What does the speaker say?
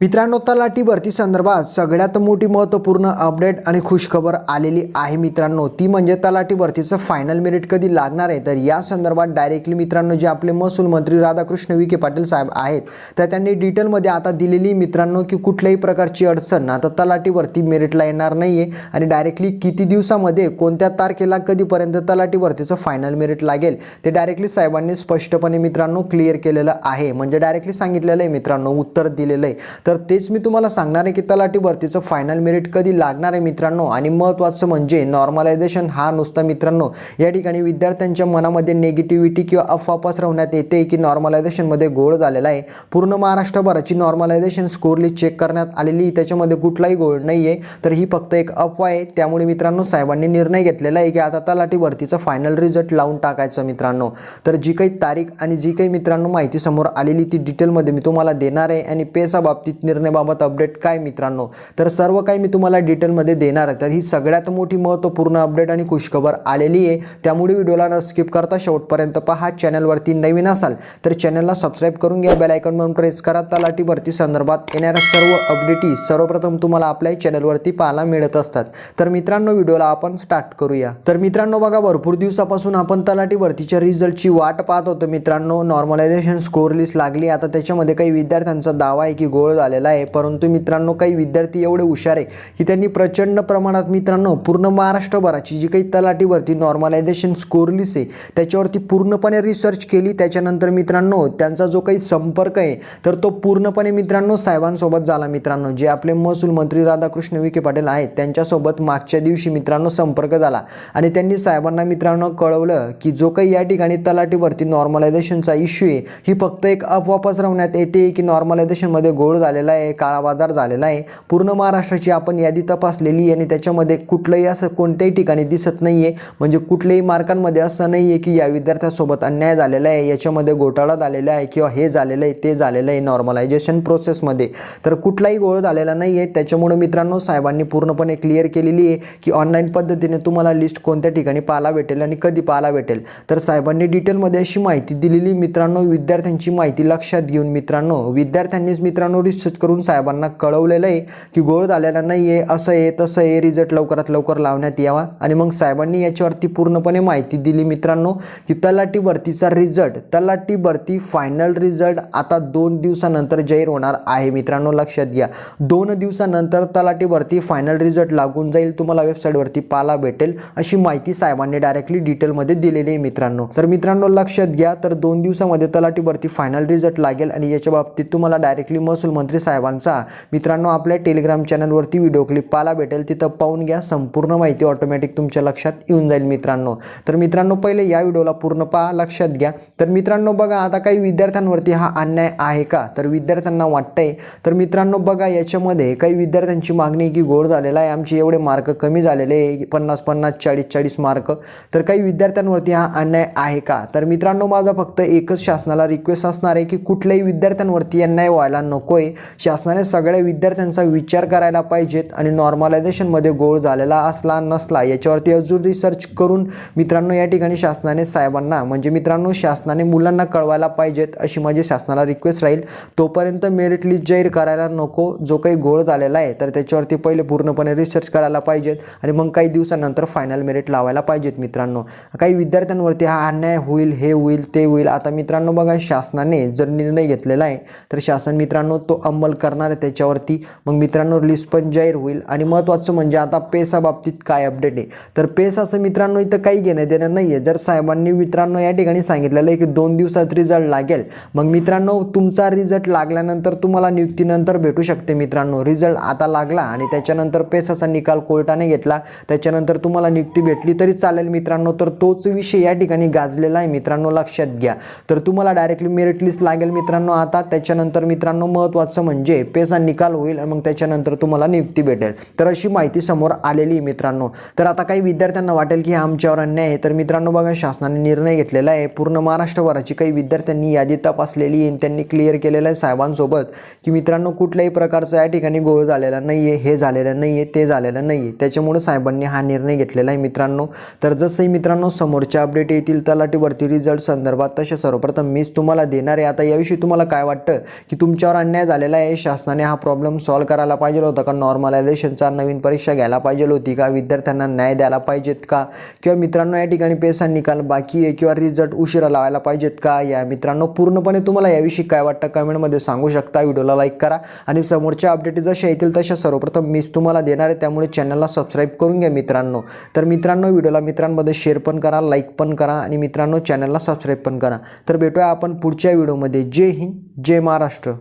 मित्रांनो तलाठी भरती संदर्भात सगळ्यात मोठी महत्त्वपूर्ण अपडेट आणि खुशखबर आलेली आहे मित्रांनो. ती म्हणजे तलाठी भरतीचं फायनल मेरिट कधी लागणार आहे? तर या संदर्भात डायरेक्टली मित्रांनो जे आपले महसूल मंत्री राधाकृष्ण विखे पाटील साहेब आहेत तर त्यांनी डिटेलमध्ये आता दिलेली मित्रांनो की कुठल्याही प्रकारची अडचण आता तलाठी भरती मेरिटला येणार नाही आहे आणि डायरेक्टली किती दिवसामध्ये कोणत्या तारखेला कधीपर्यंत तलाठी भरतीचं फायनल मेरिट लागेल? ते डायरेक्टली साहेबांनी स्पष्टपणे मित्रांनो क्लिअर केलेलं आहे. म्हणजे डायरेक्टली सांगितलेलं आहे मित्रांनो उत्तर दिलेलं आहे. तर तेच मी तुम्हाला सांगणार आहे की तलाठी भरतीचं फायनल मेरिट कधी लागणार आहे मित्रांनो? आणि महत्त्वाचं म्हणजे नॉर्मलायझेशन हा नुसता मित्रांनो या ठिकाणी विद्यार्थ्यांच्या मनामध्ये नेगेटिव्हिटी किंवा अफवा पसरवण्यात येते की नॉर्मलायझेशनमध्ये गोळ झालेला आहे. पूर्ण महाराष्ट्रभराची नॉर्मलायझेशन स्कोरली चेक करण्यात आलेली त्याच्यामध्ये कुठलाही गोळ नाही आहे तर ही फक्त एक अफवा आहे. त्यामुळे मित्रांनो साहेबांनी निर्णय घेतलेला आहे की आता तलाठी भरतीचा फायनल रिझल्ट लावून टाकायचं मित्रांनो. तर जी काही तारीख आणि जी काही मित्रांनो माहिती समोर आलेली ती डिटेलमध्ये मी तुम्हाला देणार आहे. आणि पेसा बाबतीत निर्णयाबाबत अपडेट काय मित्रांनो? तर सर्व काही मी तुम्हाला डिटेलमध्ये देणार आहे. तर ही सगळ्यात मोठी महत्त्वपूर्ण अपडेट आणि खुशखबर आलेली आहे. त्यामुळे व्हिडिओला न स्किप करता शेवटपर्यंत पहा. चॅनलवरती नवीन असाल तर चॅनलला सबस्क्राईब करून घ्या. बेल म्हणून प्रेस करा. तलाटीवरती संदर्भात येणाऱ्या सर्व अपडेटी सर्वप्रथम तुम्हाला आपल्या चॅनलवरती पाहायला मिळत असतात. तर मित्रांनो व्हिडिओला आपण स्टार्ट करूया. तर मित्रांनो बघा भरपूर दिवसापासून आपण तलाठी भरतीच्या रिझल्टची वाट पाहत होतो मित्रांनो. नॉर्मलायझेशन स्कोर लिस्ट लागली. आता त्याच्यामध्ये काही विद्यार्थ्यांचा दावा आहे की गोळ आलेला आहे. परंतु मित्रांनो काही विद्यार्थी एवढे हुशार आहे की त्यांनी प्रचंड प्रमाणात मित्रांनो पूर्ण महाराष्ट्रभराची जी काही तलाठी भरती नॉर्मलायझेशन स्कोरलीस आहे त्याच्यावरती पूर्णपणे रिसर्च केली. त्याच्यानंतर मित्रांनो त्यांचा जो काही संपर्क आहे तर तो पूर्णपणे मित्रांनो साहेबांसोबत झाला. मित्रांनो जे आपले महसूल मंत्री राधाकृष्ण विखे पाटील आहेत त्यांच्यासोबत मागच्या दिवशी मित्रांनो संपर्क झाला. आणि त्यांनी साहेबांना मित्रांनो कळवलं की जो काही या ठिकाणी तलाठी भरती नॉर्मलायझेशनचा इश्यू आहे ही फक्त एक अफवा पसरवण्यात येते की नॉर्मलायझेशनमध्ये घोळ झालेला आहे काळा बाजार झालेला आहे. पूर्ण महाराष्ट्राची आपण यादी तपासलेली आणि त्याच्यामध्ये कुठलंही असं कोणत्याही ठिकाणी दिसत नाही आहे म्हणजे कुठल्याही मार्कांमध्ये असं नाही आहे की या विद्यार्थ्यासोबत अन्याय झालेला आहे याच्यामध्ये घोटाळा झालेला आहे किंवा हे झालेलं आहे ते झालेलं आहे नॉर्मलायझेशन प्रोसेसमध्ये तर कुठलाही गोळ झालेला नाही आहे त्याच्यामुळे मित्रांनो साहेबांनी पूर्णपणे क्लिअर केलेली आहे की ऑनलाईन पद्धतीने तुम्हाला लिस्ट कोणत्या ठिकाणी पाहायला भेटेल आणि कधी पाहायला भेटेल. तर साहेबांनी डिटेलमध्ये अशी माहिती दिलेली मित्रांनो विद्यार्थ्यांची माहिती लक्षात घेऊन मित्रांनो विद्यार्थ्यांनीच मित्रांनो मेसेज करून साहेबांना कळवलेलं आहे की गोळ झालेला नाही आहे असं आहे तसं आहे रिझल्ट लवकरात लवकर लावण्यात यावा. आणि मग साहेबांनी याच्यावरती पूर्णपणे माहिती दिली मित्रांनो की तलाठी भरतीचा रिझल्ट तलाठी भरती फायनल रिझल्ट आता दोन दिवसानंतर जाहीर होणार आहे. मित्रांनो लक्षात घ्या. दोन दिवसानंतर तलाठी भरती फायनल रिझल्ट लागून जाईल. तुम्हाला वेबसाईटवरती पाहायला भेटेल. अशी माहिती साहेबांनी डायरेक्टली डिटेलमध्ये दिलेली आहे मित्रांनो. तर मित्रांनो लक्षात घ्या. तर दोन दिवसामध्ये तलाठी भरती फायनल रिझल्ट लागेल आणि याच्या बाबतीत तुम्हाला डायरेक्टली महसूल मंत्री साहेबांचा. मित्रांनो आपल्या टेलिग्राम चॅनलवरती व्हिडिओ क्लिप पाहायला भेटेल. तिथं पाहून घ्या. संपूर्ण माहिती ऑटोमॅटिक तुमच्या लक्षात येऊन जाईल मित्रांनो. तर मित्रांनो पहिले या व्हिडिओला पूर्ण पहा. लक्षात घ्या. तर मित्रांनो बघा आता काही विद्यार्थ्यांवरती हा अन्याय आहे का? तर विद्यार्थ्यांना वाटतंय. तर मित्रांनो बघा याच्यामध्ये काही विद्यार्थ्यांची मागणी की गोड झालेला आहे. आमचे एवढे मार्क कमी झालेले आहे. पन्नास पन्नास चाळीस चाळीस मार्क तर काही विद्यार्थ्यांवरती हा अन्याय आहे का? तर मित्रांनो माझा फक्त एकच शासनाला रिक्वेस्ट असणार आहे की कुठल्याही विद्यार्थ्यांवरती अन्याय व्हायला नको आहे शासनाने सगळ्या विद्यार्थ्यांचा विचार करायला पाहिजेत आणि नॉर्मलायझेशनमध्ये गोळ झालेला असला नसला याच्यावरती अजून रिसर्च करून मित्रांनो या ठिकाणी शासनाने साहेबांना म्हणजे मित्रांनो शासनाने मुलांना कळवायला पाहिजेत अशी माझी शासनाला रिक्वेस्ट राहील. तोपर्यंत मेरिट लिस्ट जाहीर करायला नको. जो काही गोळ झालेला आहे तर त्याच्यावरती पहिले पूर्णपणे रिसर्च करायला पाहिजेत आणि मग काही दिवसानंतर फायनल मेरिट लावायला पाहिजेत मित्रांनो. काही विद्यार्थ्यांवरती हा अन्याय होईल हे होईल ते होईल. आता मित्रांनो बघा शासनाने जर निर्णय घेतलेला आहे तर शासन मित्रांनो तो अंमल करणार आहे त्याच्यावरती. मग मित्रांनो लिस्ट पण जाहीर होईल. आणि महत्त्वाचं म्हणजे आता पेसा बाबतीत काय अपडेट आहे? तर पेसाचं मित्रांनो इथं काही घेणं देणं नाही आहे जर साहेबांनी मित्रांनो या ठिकाणी सांगितलेलं आहे की दोन दिवसात रिझल्ट लागेल मग मित्रांनो तुमचा रिझल्ट लागल्यानंतर तुम्हाला नियुक्तीनंतर भेटू शकते मित्रांनो. रिझल्ट आता लागला आणि त्याच्यानंतर पेसाचा निकाल कोर्टाने घेतला. त्याच्यानंतर तुम्हाला नियुक्ती भेटली तरी चालेल मित्रांनो. तर तोच विषय या ठिकाणी गाजलेला आहे मित्रांनो लक्षात घ्या. तर तुम्हाला डायरेक्टली मेरिट लिस्ट लागेल मित्रांनो आता. त्याच्यानंतर मित्रांनो महत्त्वाचं म्हणजे पेचा निकाल होईल मग त्याच्यानंतर तुम्हाला नियुक्ती भेटेल. तर अशी माहिती समोर आलेली आहे मित्रांनो. तर आता काही विद्यार्थ्यांना वाटेल की हा आमच्यावर अन्याय आहे. तर मित्रांनो बघा शासनाने निर्णय घेतलेला आहे. पूर्ण महाराष्ट्रभराची काही विद्यार्थ्यांनी यादी तपासलेली आहे त्यांनी क्लिअर केलेलं आहे साहेबांसोबत की मित्रांनो कुठल्याही प्रकारचा या ठिकाणी गोळ झालेला नाही आहे हे झालेलं नाही आहे ते झालेलं नाही आहे त्याच्यामुळे साहेबांनी हा निर्णय घेतलेला आहे मित्रांनो. तर जसंही मित्रांनो समोरच्या अपडेट येतील तलाटीवरती रिझल्ट संदर्भात तसे सर्वप्रथम मीच तुम्हाला देणार आहे. आता याविषयी तुम्हाला काय वाटतं? की तुमच्यावर अन्याय झालेला झालेला आहे. शासनाने हा प्रॉब्लेम सॉल्व्ह करायला पाहिजे होता का? नॉर्मलायझेशनचा नवीन परीक्षा घ्यायला पाहिजे होती का? विद्यार्थ्यांना न्याय द्यायला पाहिजेत का? किंवा मित्रांनो या ठिकाणी पेसा निकाल बाकी आहे किंवा रिझल्ट उशिरा लावायला पाहिजेत का? या मित्रांनो पूर्णपणे तुम्हाला याविषयी काय वाटतं कमेंटमध्ये सांगू शकता. व्हिडिओला लाईक करा आणि समोरच्या अपडेट जशा येतील तशा सर्वप्रथम मीच तुम्हाला देणार आहे. त्यामुळे चॅनलला सबस्क्राईब करून घ्या मित्रांनो. तर मित्रांनो व्हिडिओला मित्रांमध्ये शेअर पण करा लाईक पण करा आणि मित्रांनो चॅनलला सबस्क्राईब पण करा. तर भेटूया आपण पुढच्या व्हिडिओमध्ये जय हिंद जय महाराष्ट्र.